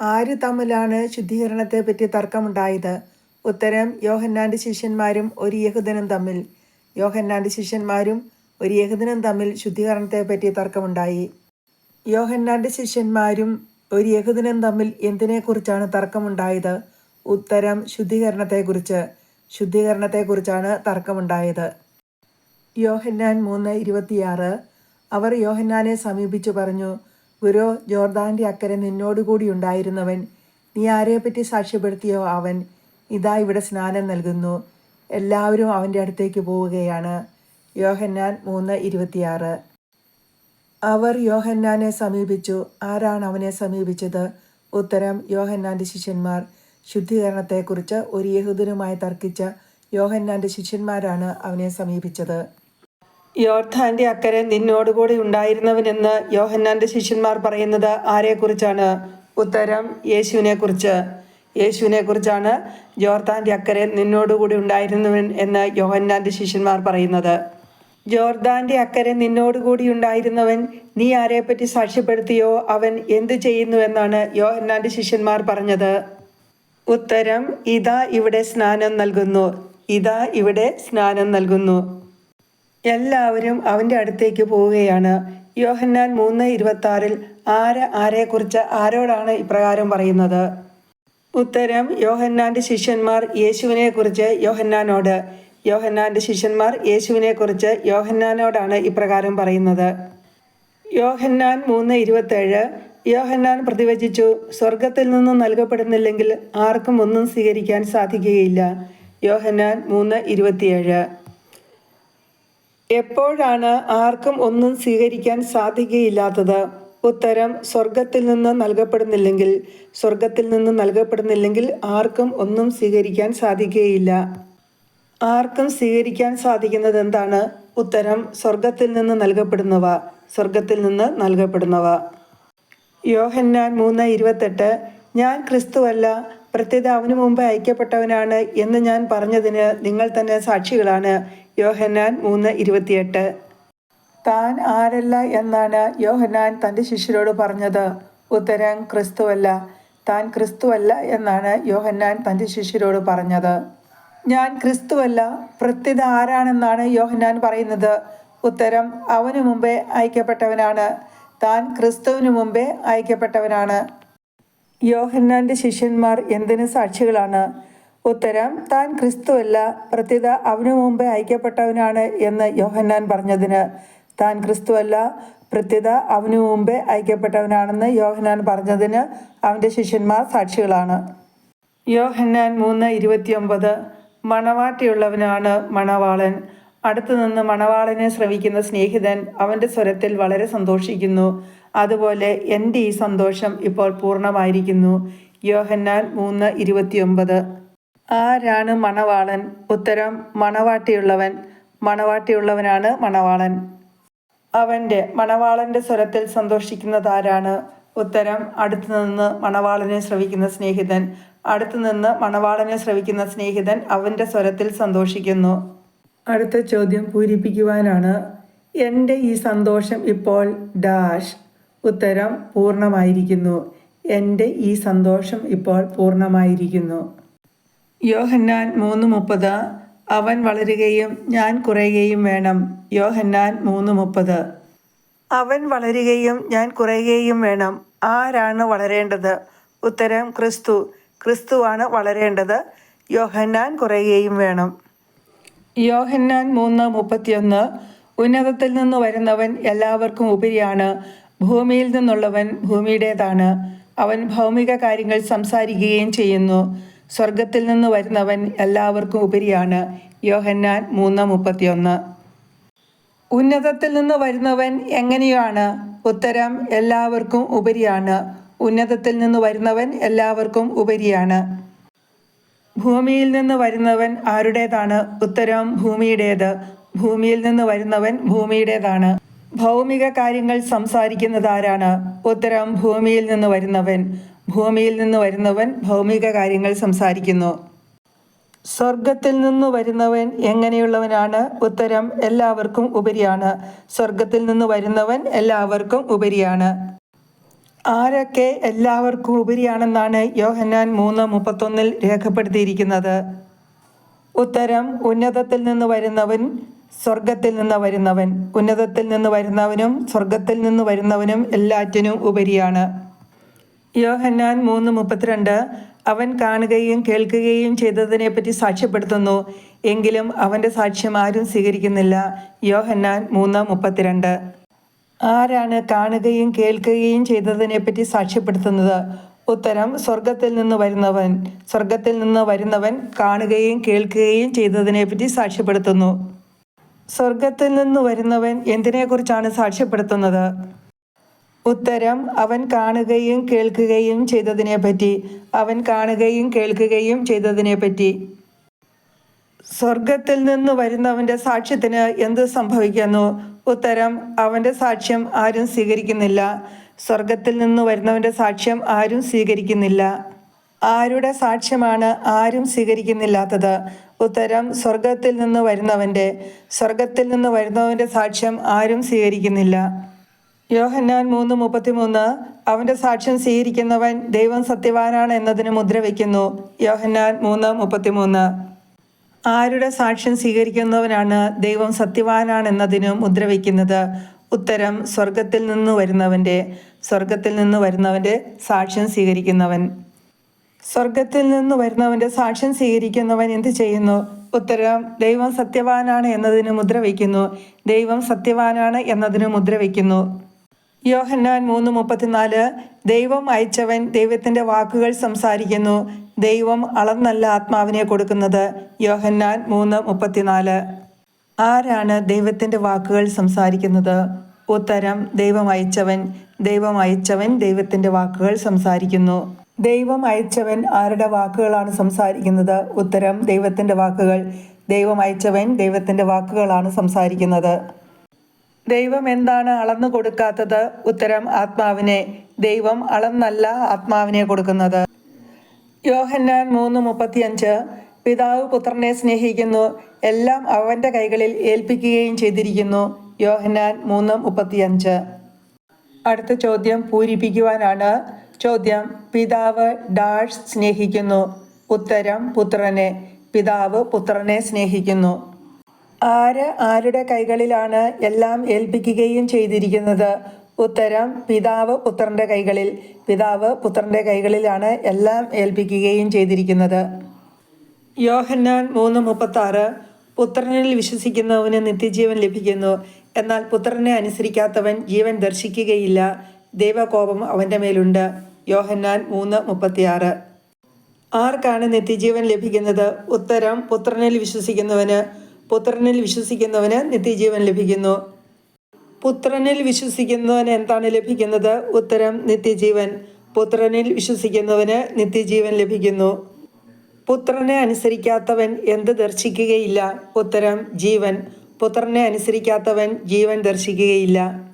ആര് തമ്മിലാണ് ശുദ്ധീകരണത്തെപ്പറ്റി തർക്കമുണ്ടായത്? ഉത്തരം യോഹന്നാന്റെ ശിഷ്യന്മാരും ഒരു യഹുദനും തമ്മിൽ. യോഹന്നാന്റെ ശിഷ്യന്മാരും ഒരു യഹുദനും തമ്മിൽ ശുദ്ധീകരണത്തെ ശുദ്ധീകരണത്തെപ്പറ്റി തർക്കമുണ്ടായി. യോഹന്നാന്റെ ശിഷ്യന്മാരും ഒരു യഹുദനും തമ്മിൽ എന്തിനെക്കുറിച്ചാണ് തർക്കമുണ്ടായത്? ഉത്തരം ശുദ്ധീകരണത്തെക്കുറിച്ച്. ശുദ്ധീകരണത്തെക്കുറിച്ചാണ് തർക്കമുണ്ടായത്. യോഹന്നാൻ മൂന്ന് ഇരുപത്തിയാറ്. അവർ യോഹന്നാനെ സമീപിച്ചു പറഞ്ഞു ഗുരു ജോർദാന്റെ അക്കരെ നിന്നോടുകൂടി ഉണ്ടായിരുന്നവൻ. നീ ആരെപ്പറ്റി സാക്ഷ്യപ്പെടുത്തിയോ അവൻ? ഇതാ ഇവിടെ സ്നാനം നൽകുന്നു. എല്ലാവരും അവന്റെ അടുത്തേക്ക് പോവുകയാണ്. യോഹന്നാൻ മൂന്ന് ഇരുപത്തിയാറ്. അവർ യോഹന്നാനെ സമീപിച്ചു. ആരാണ് അവനെ സമീപിച്ചത്? ഉത്തരം യോഹന്നാന്റെ ശിഷ്യന്മാർ. ശുദ്ധീകരണത്തെക്കുറിച്ച് ഒരു യഹൂദനുമായി തർക്കിച്ച യോഹന്നാന്റെ ശിഷ്യന്മാരാണ് അവനെ സമീപിച്ചത്. യോർധാന്റെ അക്കരെ നിന്നോടുകൂടി ഉണ്ടായിരുന്നവനെന്ന് യോഹന്നാന്റെ ശിഷ്യന്മാർ പറയുന്നത് ആരെക്കുറിച്ചാണ്? ഉത്തരം യേശുവിനെ കുറിച്ച് യേശുവിനെ കുറിച്ചാണ് ജോർദാന്റെ അക്കരെ നിന്നോടുകൂടി ഉണ്ടായിരുന്നവൻ എന്ന് യോഹന്നാന്റെ ശിഷ്യന്മാർ പറയുന്നത്. ജോർദാന്റെ അക്കരെ നിന്നോടുകൂടി ഉണ്ടായിരുന്നവൻ നീ ആരെപ്പറ്റി സാക്ഷ്യപ്പെടുത്തിയോ? അവൻ എന്തു ചെയ്യുന്നുവെന്നാണ് യോഹന്നാന്റെ ശിഷ്യന്മാർ പറഞ്ഞത്. ഉത്തരം ഇതാ ഇവിടെ സ്നാനം നൽകുന്നു. ഇതാ ഇവിടെ സ്നാനം നൽകുന്നു. എല്ലാവരും അവന്റെ അടുത്തേക്ക് പോവുകയാണ്. യോഹന്നാൻ മൂന്ന് ഇരുപത്തി ആറിൽ ആര് ആരെക്കുറിച്ച് ആരോടാണ് ഇപ്രകാരം പറയുന്നത്? ഉത്തരം യോഹന്നാന്റെ ശിഷ്യന്മാർ യേശുവിനെ കുറിച്ച് യോഹന്നാനോട്. യോഹന്നാന്റെ ശിഷ്യന്മാർ യേശുവിനെ കുറിച്ച് യോഹന്നാനോടാണ് ഇപ്രകാരം പറയുന്നത്. യോഹന്നാൻ മൂന്ന് ഇരുപത്തേഴ് യോഹന്നാൻ പ്രതിവചിച്ചു സ്വർഗത്തിൽ നിന്നും നൽകപ്പെടുന്നില്ലെങ്കിൽ ആർക്കും ഒന്നും സ്വീകരിക്കാൻ സാധിക്കുകയില്ല. യോഹന്നാൻ മൂന്ന് ഇരുപത്തിയേഴ്. എപ്പോഴാണ് ആർക്കും ഒന്നും സ്വീകരിക്കാൻ സാധിക്കുകയില്ലാത്തത് ഉത്തരം സ്വർഗത്തിൽ നിന്ന് നൽകപ്പെടുന്നില്ലെങ്കിൽ. സ്വർഗത്തിൽ നിന്ന് നൽകപ്പെടുന്നില്ലെങ്കിൽ ആർക്കും ഒന്നും സ്വീകരിക്കാൻ സാധിക്കുകയില്ല ആർക്കും സ്വീകരിക്കാൻ സാധിക്കുന്നത് എന്താണ്? ഉത്തരം സ്വർഗത്തിൽ നിന്ന് നൽകപ്പെടുന്നവ. സ്വർഗത്തിൽ നിന്ന് നൽകപ്പെടുന്നവ. യോഹന്നാൻ മൂന്ന് ഇരുപത്തെട്ട് ഞാൻ ക്രിസ്തുവല്ല പ്രത്യേക അവനു മുമ്പ് അയക്കപ്പെട്ടവനാണ് എന്ന് ഞാൻ പറഞ്ഞതിന് നിങ്ങൾ തന്നെ സാക്ഷികളാണ്. യോഹന്നാൻ മൂന്ന് ഇരുപത്തിയെട്ട്. താൻ ആരല്ല എന്നാണ് യോഹനാൻ തന്റെ ശിഷ്യരോട് പറഞ്ഞത്. ഉത്തരം ക്രിസ്തുവല്ല. താൻ ക്രിസ്തുവല്ല എന്നാണ് യോഹന്നാൻ തന്റെ ശിഷ്യരോട് പറഞ്ഞത്. ഞാൻ ക്രിസ്തുവല്ല പ്രത്യത ആരാണെന്നാണ് യോഹന്നാൻ പറയുന്നത്? ഉത്തരം അവനു മുമ്പേ അയക്കപ്പെട്ടവനാണ്. താൻ ക്രിസ്തുവിനു മുമ്പേ അയക്കപ്പെട്ടവനാണ്. യോഹന്നാന്റെ ശിഷ്യന്മാർ എന്തിന് സാക്ഷികളാണ്? ഉത്തരം താൻ ക്രിസ്തുവല്ല പ്രത്യത അവനു മുമ്പേ അയക്കപ്പെട്ടവനാണ് എന്ന് യോഹന്നാൻ പറഞ്ഞതിന്. താൻ ക്രിസ്തുവല്ല പ്രത്യത അവനു മുമ്പേ അയക്കപ്പെട്ടവനാണെന്ന് യോഹന്നാൻ പറഞ്ഞതിന് അവന്റെ ശിഷ്യന്മാർ സാക്ഷികളാണ്. യോഹന്നാൻ മൂന്ന് ഇരുപത്തിയൊമ്പത് മണവാട്ടിയുള്ളവനാണ് മണവാളൻ. അടുത്തു നിന്ന് മണവാളനെ ശ്രവിക്കുന്ന സ്നേഹിതൻ അവന്റെ സ്വരത്തിൽ വളരെ സന്തോഷിക്കുന്നു. അതുപോലെ എന്റെ ഈ സന്തോഷം ഇപ്പോൾ പൂർണമായിരിക്കുന്നു. യോഹന്നാൻ മൂന്ന് ഇരുപത്തിയൊമ്പത് ആരാണ് മണവാളൻ? ഉത്തരം മണവാട്ടിയുള്ളവൻ. മണവാട്ടിയുള്ളവനാണ് മണവാളൻ. അവന്റെ മണവാളന്റെ സ്വരത്തിൽ സന്തോഷിക്കുന്നതാരാണ് ഉത്തരം അടുത്തു നിന്ന് മണവാളനെ ശ്രവിക്കുന്ന സ്നേഹിതൻ. അടുത്തു നിന്ന് മണവാളനെ ശ്രവിക്കുന്ന സ്നേഹിതൻ അവന്റെ സ്വരത്തിൽ സന്തോഷിക്കുന്നു. അടുത്ത ചോദ്യം പൂരിപ്പിക്കുവാനാണ്. എന്റെ ഈ സന്തോഷം ഇപ്പോൾ ഡാഷ് ഉത്തരം പൂർണമായിരിക്കുന്നു. എന്റെ ഈ സന്തോഷം ഇപ്പോൾ പൂർണമായിരിക്കുന്നു. യോഹന്നാൻ മൂന്ന് മുപ്പത്. അവൻ വളരുകയും ഞാൻ കുറയുകയും വേണം. യോഹന്നാൻ മൂന്ന് മുപ്പത്. അവൻ വളരുകയും ഞാൻ കുറയുകയും വേണം. ആരാണ് വളരേണ്ടത്? ഉത്തരം ക്രിസ്തു. ക്രിസ്തുവാണ് വളരേണ്ടത്. യോഹന്നാൻ കുറയുകയും വേണം. യോഹന്നാൻ മൂന്ന് മുപ്പത്തിയൊന്ന്. ഉന്നതത്തിൽ നിന്ന് വരുന്നവൻ എല്ലാവർക്കും ഉപരിയാണ്. ഭൂമിയിൽ നിന്നുള്ളവൻ ഭൂമിയുടേതാണ്. അവൻ ഭൗമിക കാര്യങ്ങൾ സംസാരിക്കുകയും ചെയ്യുന്നു. സ്വർഗത്തിൽ നിന്ന് വരുന്നവൻ എല്ലാവർക്കും ഉപരിയാണ്. യോഹന്നാൻ മൂന്ന് മുപ്പത്തിയൊന്ന്. ഉന്നതത്തിൽ നിന്ന് വരുന്നവൻ എങ്ങനെയാണ്? ഉത്തരം എല്ലാവർക്കും ഉപരിയാണ്. ഉന്നതത്തിൽ നിന്ന് വരുന്നവൻ എല്ലാവർക്കും ഉപരിയാണ്. ഭൂമിയിൽ നിന്ന് വരുന്നവൻ ആരുടേതാണ്? ഉത്തരം ഭൂമിയുടേത്. ഭൂമിയിൽ നിന്ന് വരുന്നവൻ ഭൂമിയുടേതാണ്. ഭൗമിക കാര്യങ്ങൾ സംസാരിക്കുന്നത് ആരാണ്? ഉത്തരം ഭൂമിയിൽ നിന്ന് വരുന്നവൻ. ഭൂമിയിൽ നിന്ന് വരുന്നവൻ ഭൗമിക കാര്യങ്ങൾ സംസാരിക്കുന്നു. സ്വർഗത്തിൽ നിന്ന് വരുന്നവൻ എങ്ങനെയുള്ളവനാണ്? ഉത്തരം എല്ലാവർക്കും ഉപരിയാണ്. സ്വർഗത്തിൽ നിന്ന് വരുന്നവൻ എല്ലാവർക്കും ഉപരിയാണ്. ആരൊക്കെ എല്ലാവർക്കും ഉപരിയാണെന്നാണ് യോഹന്നാൻ മൂന്ന് മുപ്പത്തൊന്നിൽ രേഖപ്പെടുത്തിയിരിക്കുന്നത്. ഉത്തരം ഉന്നതത്തിൽ നിന്ന് വരുന്നവൻ സ്വർഗത്തിൽ നിന്ന് വരുന്നവൻ. ഉന്നതത്തിൽ നിന്ന് വരുന്നവനും സ്വർഗത്തിൽ നിന്ന് വരുന്നവനും എല്ലാറ്റിനും ഉപരിയാണ്. യോഹന്നാൻ മൂന്ന് മുപ്പത്തിരണ്ട്. അവൻ കാണുകയും കേൾക്കുകയും ചെയ്തതിനെപ്പറ്റി സാക്ഷ്യപ്പെടുത്തുന്നു. എങ്കിലും അവന്റെ സാക്ഷ്യം ആരും സ്വീകരിക്കുന്നില്ല. യോഹന്നാൻ മൂന്ന് മുപ്പത്തിരണ്ട്. ആരാണ് കാണുകയും കേൾക്കുകയും ചെയ്തതിനെപ്പറ്റി സാക്ഷ്യപ്പെടുത്തുന്നത്? ഉത്തരം സ്വർഗത്തിൽ നിന്ന് വരുന്നവൻ. സ്വർഗത്തിൽ നിന്ന് വരുന്നവൻ കാണുകയും കേൾക്കുകയും ചെയ്തതിനെപ്പറ്റി സാക്ഷ്യപ്പെടുത്തുന്നു. സ്വർഗത്തിൽ നിന്ന് വരുന്നവൻ എന്തിനെക്കുറിച്ചാണ് സാക്ഷ്യപ്പെടുത്തുന്നത്? ഉത്തരം അവൻ കാണുകയും കേൾക്കുകയും ചെയ്തതിനെപ്പറ്റി അവൻ കാണുകയും കേൾക്കുകയും ചെയ്തതിനെപ്പറ്റി. സ്വർഗത്തിൽ നിന്ന് വരുന്നവന്റെ സാക്ഷ്യത്തിന് എന്ത് സംഭവിക്കുന്നു? ഉത്തരം അവന്റെ സാക്ഷ്യം ആരും സ്വീകരിക്കുന്നില്ല. സ്വർഗത്തിൽ നിന്ന് വരുന്നവന്റെ സാക്ഷ്യം ആരും സ്വീകരിക്കുന്നില്ല. ആരുടെ സാക്ഷ്യമാണ് ആരും സ്വീകരിക്കുന്നില്ലാത്തത്? ഉത്തരം സ്വർഗത്തിൽ നിന്ന് വരുന്നവന്റെ. സ്വർഗത്തിൽ നിന്ന് വരുന്നവന്റെ സാക്ഷ്യം ആരും സ്വീകരിക്കുന്നില്ല. യോഹന്നാൻ മൂന്ന് മുപ്പത്തിമൂന്ന് അവന്റെ സാക്ഷ്യം സ്വീകരിക്കുന്നവൻ ദൈവം സത്യവാനാണ് എന്നതിന് മുദ്ര വയ്ക്കുന്നു യോഹന്നാൻ മൂന്ന് മുപ്പത്തിമൂന്ന്. ആരുടെ സാക്ഷ്യം സ്വീകരിക്കുന്നവനാണ് ദൈവം സത്യവാനാണ് എന്നതിന് മുദ്ര വയ്ക്കുന്നത് ഉത്തരം സ്വർഗത്തിൽ നിന്ന് വരുന്നവന്റെ സ്വർഗത്തിൽ നിന്ന് വരുന്നവന്റെ സാക്ഷ്യം സ്വീകരിക്കുന്നവൻ. സ്വർഗത്തിൽ നിന്ന് വരുന്നവന്റെ സാക്ഷ്യം സ്വീകരിക്കുന്നവൻ എന്ത് ചെയ്യുന്നു? ഉത്തരം ദൈവം സത്യവാനാണ് എന്നതിന് മുദ്ര വയ്ക്കുന്നു ദൈവം സത്യവാനാണ് എന്നതിന് മുദ്ര വയ്ക്കുന്നു യോഹന്നാൻ മൂന്ന് മുപ്പത്തിനാല് ദൈവം അയച്ചവൻ ദൈവത്തിന്റെ വാക്കുകൾ സംസാരിക്കുന്നു. ദൈവം അളന്നല്ല ആത്മാവിനെ കൊടുക്കുന്നത്. യോഹന്നാൻ മൂന്ന് മുപ്പത്തിനാല്. ആരാണ് ദൈവത്തിന്റെ വാക്കുകൾ സംസാരിക്കുന്നത്? ഉത്തരം ദൈവം അയച്ചവൻ. ദൈവം അയച്ചവൻ ദൈവത്തിന്റെ വാക്കുകൾ സംസാരിക്കുന്നു. ദൈവം അയച്ചവൻ ആരുടെ വാക്കുകളാണ് സംസാരിക്കുന്നത്? ഉത്തരം ദൈവത്തിന്റെ വാക്കുകൾ. ദൈവം അയച്ചവൻ ദൈവത്തിന്റെ വാക്കുകളാണ് സംസാരിക്കുന്നത്. ദൈവം എന്താണ് അളന്നു കൊടുക്കാത്തത്? ഉത്തരം ആത്മാവിനെ. ദൈവം അളന്നല്ല ആത്മാവിനെ കൊടുക്കുന്നത്. യോഹന്നാൻ മൂന്ന് മുപ്പത്തിയഞ്ച്. പിതാവ് പുത്രനെ സ്നേഹിക്കുന്നു. എല്ലാം അവന്റെ കൈകളിൽ ഏൽപ്പിക്കുകയും ചെയ്തിരിക്കുന്നു. യോഹന്നാൻ മൂന്ന് മുപ്പത്തിയഞ്ച്. അടുത്ത ചോദ്യം പൂരിപ്പിക്കുവാനാണ്. ചോദ്യം പിതാവ് ഡാഷ് സ്നേഹിക്കുന്നു. ഉത്തരം പുത്രനെ. പിതാവ് പുത്രനെ സ്നേഹിക്കുന്നു. ആര് ആരുടെ കൈകളിലാണ് എല്ലാം ഏൽപ്പിക്കുകയും ചെയ്തിരിക്കുന്നത്? ഉത്തരം പിതാവ് പുത്രന്റെ കൈകളിൽ. പിതാവ് പുത്രന്റെ കൈകളിലാണ് എല്ലാം ഏൽപ്പിക്കുകയും ചെയ്തിരിക്കുന്നത്. യോഹന്നാൻ മൂന്ന് മുപ്പത്താറ്. പുത്രനിൽ വിശ്വസിക്കുന്നവന് നിത്യജീവൻ ലഭിക്കുന്നു. എന്നാൽ പുത്രനെ അനുസരിക്കാത്തവൻ ജീവൻ ദർശിക്കുകയില്ല. ദൈവകോപം അവന്റെ മേലുണ്ട്. യോഹന്നാൻ മൂന്ന് മുപ്പത്തിയാറ്. ആർക്കാണ് നിത്യജീവൻ ലഭിക്കുന്നത്? ഉത്തരം പുത്രനിൽ വിശ്വസിക്കുന്നവന് പുത്രനിൽ വിശ്വസിക്കുന്നവന് നിത്യജീവൻ ലഭിക്കുന്നു. പുത്രനിൽ വിശ്വസിക്കുന്നവന് എന്താണ് ലഭിക്കുന്നത്? ഉത്തരം നിത്യജീവൻ. പുത്രനിൽ വിശ്വസിക്കുന്നവന് നിത്യജീവൻ ലഭിക്കുന്നു. പുത്രനെ അനുസരിക്കാത്തവൻ എന്ത് ദർശിക്കുകയില്ല? ഉത്തരം ജീവൻ. പുത്രനെ അനുസരിക്കാത്തവൻ ജീവൻ ദർശിക്കുകയില്ല.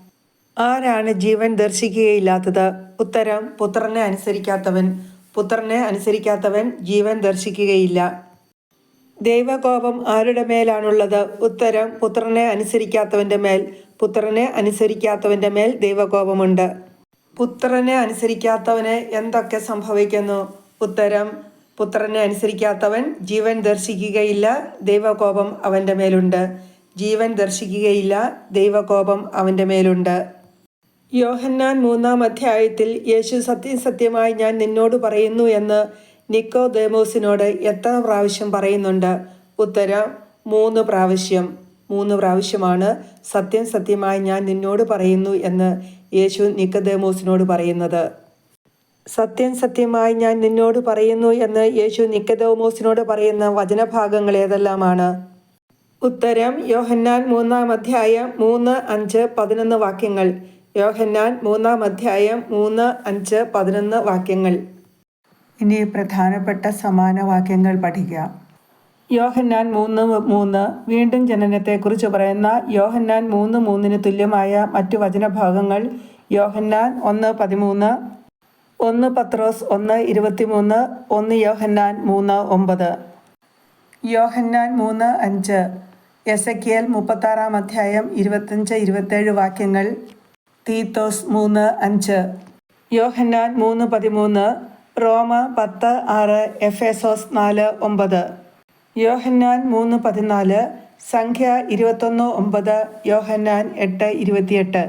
ആരാണ് ജീവൻ ദർശിക്കുകയില്ലാത്തത്? ഉത്തരം പുത്രനെ അനുസരിക്കാത്തവൻ. പുത്രനെ അനുസരിക്കാത്തവൻ ജീവൻ ദർശിക്കുകയില്ല. ദൈവകോപം ആരുടെ മേലാണുള്ളത്? ഉത്തരം പുത്രനെ അനുസരിക്കാത്തവന്റെ മേൽ. പുത്രനെ അനുസരിക്കാത്തവന്റെ മേൽ ദൈവകോപമുണ്ട്. പുത്രനെ അനുസരിക്കാത്തവനെ എന്തൊക്കെ സംഭവിക്കുന്നു? ഉത്തരം പുത്രനെ അനുസരിക്കാത്തവൻ ജീവൻ ദർശിക്കുകയില്ല ദൈവകോപം അവന്റെ മേലുണ്ട്. ജീവൻ ദർശിക്കുകയില്ല ദൈവകോപം അവന്റെ മേലുണ്ട്. യോഹന്നാൻ മൂന്നാം അധ്യായത്തിൽ യേശു സത്യം സത്യമായി ഞാൻ നിന്നോട് പറയുന്നു എന്ന് നിക്കോ ദേമോസിനോട് എത്ര പ്രാവശ്യം പറയുന്നുണ്ട്? ഉത്തരം മൂന്ന് പ്രാവശ്യം. മൂന്ന് പ്രാവശ്യമാണ് സത്യം സത്യമായി ഞാൻ നിന്നോട് പറയുന്നു എന്ന് യേശു നിക്കദേമോസിനോട് പറയുന്നത്. സത്യം സത്യമായി ഞാൻ നിന്നോട് പറയുന്നു എന്ന് യേശു നിക്കദോമോസിനോട് പറയുന്ന വചനഭാഗങ്ങൾ ഏതെല്ലാമാണ്? ഉത്തരം യോഹന്നാൻ മൂന്നാം അധ്യായം മൂന്ന് അഞ്ച് പതിനൊന്ന് വാക്യങ്ങൾ. യോഹന്നാൻ മൂന്നാം അധ്യായം മൂന്ന് അഞ്ച് പതിനൊന്ന് വാക്യങ്ങൾ. ഇനി പ്രധാനപ്പെട്ട സമാന വാക്യങ്ങൾ പഠിക്കാം യോഹന്നാൻ മൂന്ന് മൂന്ന്. വീണ്ടും ജനനത്തെക്കുറിച്ച് പറയുന്ന യോഹന്നാൻ മൂന്ന് മൂന്നിന് തുല്യമായ മറ്റു വചനഭാഗങ്ങൾ യോഹന്നാൻ ഒന്ന് പതിമൂന്ന് ഒന്ന് പത്രോസ് ഒന്ന് ഇരുപത്തിമൂന്ന് ഒന്ന് യോഹന്നാൻ മൂന്ന് ഒമ്പത്. യോഹന്നാൻ മൂന്ന് അഞ്ച്. എസ് എ കെ എൽ മുപ്പത്താറാം അധ്യായം ഇരുപത്തഞ്ച് ഇരുപത്തേഴ് വാക്യങ്ങൾ തീത്തോസ് മൂന്ന് അഞ്ച്. യോഹന്നാൻ മൂന്ന് പതിമൂന്ന് റോമ പത്ത് ആറ് എഫ് എഫേസോസ് നാല് ഒമ്പത്. യോഹന്നാൻ മൂന്ന് പതിനാല് സംഖ്യ ഇരുപത്തൊന്ന് ഒമ്പത് യോഹന്നാൻ എട്ട് ഇരുപത്തിയെട്ട്.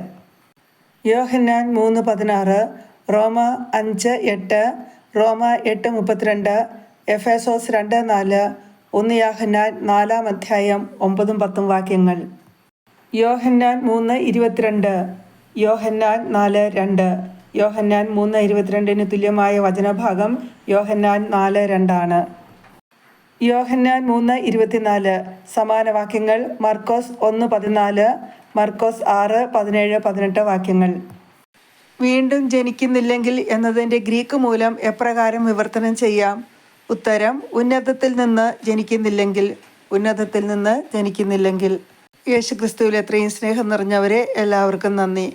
യോഹന്നാൻ മൂന്ന് പതിനാറ് റോമ അഞ്ച് എട്ട് റോമ എട്ട് മുപ്പത്തിരണ്ട് എഫ് എഫേസോസ് രണ്ട് നാല് ഒന്ന് യോഹന്നാൻ നാലാം അധ്യായം ഒമ്പതും പത്തും വാക്യങ്ങൾ. യോഹന്നാൻ മൂന്ന് ഇരുപത്തിരണ്ട്. യോഹന്നാൻ നാല് രണ്ട്. യോഹന്നാൻ മൂന്ന് ഇരുപത്തിരണ്ടിന് തുല്യമായ വചനഭാഗം യോഹന്നാൻ നാല് രണ്ടാണ്. യോഹന്നാൻ മൂന്ന് ഇരുപത്തിനാല്. സമാന വാക്യങ്ങൾ മർക്കോസ് ഒന്ന് പതിനാല് മർക്കോസ് ആറ് പതിനേഴ് പതിനെട്ട് വാക്യങ്ങൾ. വീണ്ടും ജനിക്കുന്നില്ലെങ്കിൽ എന്നതിന്റെ ഗ്രീക്ക് മൂലം എപ്രകാരം വിവർത്തനം ചെയ്യാം? ഉത്തരം ഉന്നതത്തിൽ നിന്ന് ജനിക്കുന്നില്ലെങ്കിൽ ഉന്നതത്തിൽ നിന്ന് ജനിക്കുന്നില്ലെങ്കിൽ. യേശുക്രിസ്തുവിൽ എത്രയും സ്നേഹം നിറഞ്ഞവരെ എല്ലാവർക്കും നന്ദി.